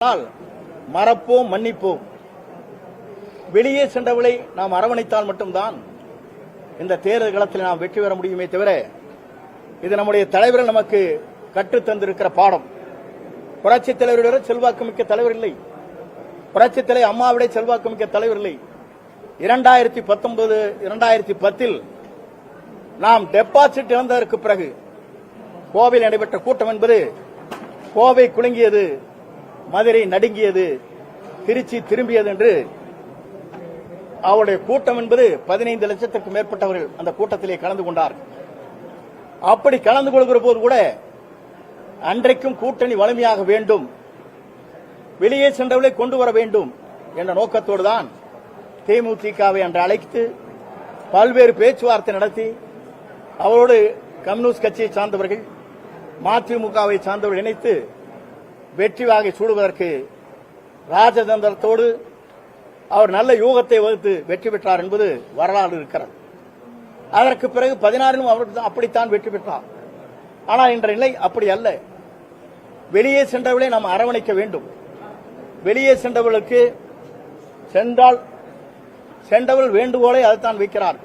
ஆனால் மறப்போம் மன்னிப்போம். வெளியே சென்றவளை நாம் அரவணைத்தால் மட்டும்தான் இந்த தேர்தல் களத்தில் நாம் வெற்றி பெற முடியுமே தவிர இது நம்முடைய தலைவர்கள் நமக்கு கற்றுத் தந்திருக்கிற பாடம். புரட்சி தலைவரிட செல்வாக்கு மிக்க தலைவர் இல்லை. புரட்சி தலைவர் அம்மாவிட செல்வாக்கு மிக்க தலைவர் இல்லை. இரண்டாயிரத்தி பத்தொன்பது இரண்டாயிரத்தி பத்தில் நாம் டெபாசிட் இழந்ததற்கு பிறகு கோவையில் நடைபெற்ற கூட்டம் என்பது கோவை குலுங்கியது. மதுரை நடுங்கியது திருச்சி திரும்பியது என்று அவருடைய கூட்டம் என்பது பதினைந்து லட்சத்திற்கும் மேற்பட்டவர்கள் அந்த கூட்டத்திலே கலந்து கொண்டார். அப்படி கலந்து கொள்கிற போது கூட அன்றைக்கும் கூட்டணி வலிமையாக வேண்டும் வெளியே சென்றவர்களை கொண்டு வர வேண்டும் என்ற நோக்கத்தோடு தான் தேமுதிகவை அன்று அழைத்து பல்வேறு பேச்சுவார்த்தை நடத்தி அவரோடு கம்யூனிஸ்ட் கட்சியை சார்ந்தவர்கள் மதிமுகவை சார்ந்தவர்கள் இணைத்து வெற்றி வாகை சூடுவதற்கு ராஜதந்திரத்தோடு அவர் நல்ல யூகத்தை வகுத்து வெற்றி பெற்றார் என்பது வரலாறு இருக்கிறது. அதற்கு பிறகு பதினாறிலும் அவர் அப்படித்தான் வெற்றி பெற்றார். ஆனால் இன்ற நிலை அப்படி அல்ல. வெளியே சென்றவர்களை நாம் அரவணைக்க வேண்டும். வெளியே சென்றவர்களுக்கு சென்றால் சென்றவர்கள் வேண்டுகோளை அதைத்தான் வைக்கிறார்